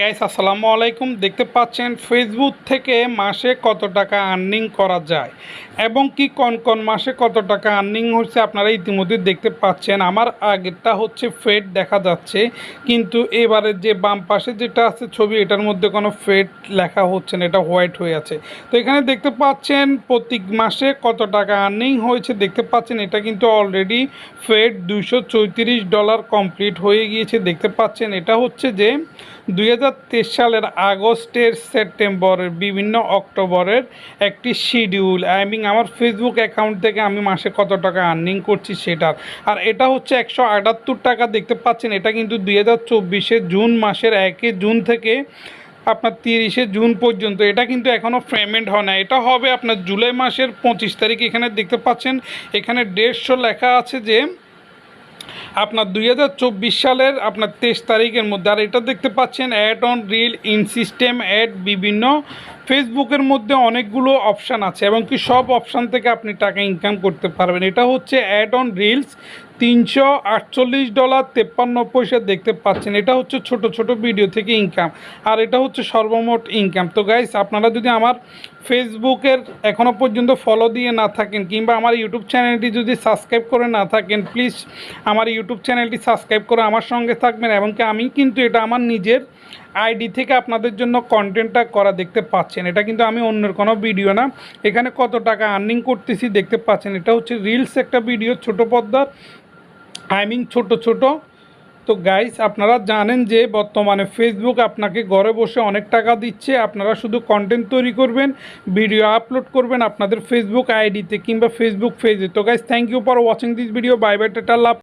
Guys আসসালামু আলাইকুম। দেখতে পাচ্ছেন ফেসবুক থেকে মাসে কত টাকা আর্নিং করা যায় এবং কি কোন কোন মাসে কত টাকা আর্নিং হচ্ছে আপনারা ইতিমধ্যে দেখতে পাচ্ছেন। আমার আগেরটা হচ্ছে ফেড দেখা যাচ্ছে, কিন্তু এবারে যে বাম পাশে যেটা আছে ছবি, এটার মধ্যে কোনো ফেড লেখা হচ্ছে না, এটা হোয়াইট হয়ে আছে। তো এখানে দেখতে পাচ্ছেন প্রতি মাসে কত টাকা আর্নিং হয়েছে, দেখতে পাচ্ছেন এটা কিন্তু অলরেডি ফেড দুশো ডলার কমপ্লিট হয়ে গিয়েছে। দেখতে পাচ্ছেন এটা হচ্ছে যে দুই হাজার সালের আগস্টের সেপ্টেম্বরের বিভিন্ন অক্টোবরের একটি শিডিউল। আই মিন আমার ফেসবুক অ্যাকাউন্ট থেকে আমি মাসে কত টাকা আর্নিং করছি সেটার। আর এটা হচ্ছে একশো আটাত্তর টাকা, দেখতে পাচ্ছেন? এটা কিন্তু দুই হাজার জুন মাসের একে জুন থেকে আপনার তিরিশে জুন পর্যন্ত। এটা কিন্তু এখনও পেমেন্ট হয় না। এটা হবে আপনার জুলাই মাসের পঁচিশ তারিখ। এখানে দেখতে পাচ্ছেন, এখানে দেড়শো লেখা আছে যে আপনার দুই হাজার চব্বিশ সালের আপনার তেইশ তারিখের মধ্যে, আর এটা দেখতে পাচ্ছেন ad on reel in system ad বিভিন্ন ফেসবুকের মধ্যে অনেকগুলো অপশান আছে এবং কি সব অপশান থেকে আপনি টাকা ইনকাম করতে পারবেন। এটা হচ্ছে অ্যাড অন রিলস তিনশো আটচল্লিশ ডলার তেপ্পান্ন পয়সা দেখতে পাচ্ছেন। এটা হচ্ছে ছোট ছোট ভিডিও থেকে ইনকাম আর এটা হচ্ছে সর্বমোট ইনকাম তো গাইস আপনারা যদি আমার ফেসবুকের এখনও পর্যন্ত ফলো দিয়ে না থাকেন, কিংবা আমার ইউটিউব চ্যানেলটি যদি সাবস্ক্রাইব করে না থাকেন প্লিজ আমার ইউটিউব চ্যানেলটি সাবস্ক্রাইব করে আমার সঙ্গে থাকবেন এবং কি আমি কিন্তু এটা আমার নিজের আইডি থেকে আপনাদের জন্য কন্টেন্টটা করা দেখতে পাচ্ছেন। এটা কিন্তু আমি অন্যের কোনো ভিডিও না। এখানে কত টাকা আর্নিং করতেছি দেখতে পাচ্ছেন। এটা হচ্ছে রিলস একটা ভিডিও ছোট পর্দার আই মিন ছোট ছোট। তো গাইস আপনারা জানেন যে বর্তমানে ফেসবুক আপনাকে ঘরে বসে অনেক টাকা দিচ্ছে। আপনারা শুধু কন্টেন্ট তৈরি করবেন ভিডিও আপলোড করবেন আপনাদের ফেসবুক আইডিতে কিংবা ফেসবুক পেজে তো guys thank you for watching this video bye bye tata love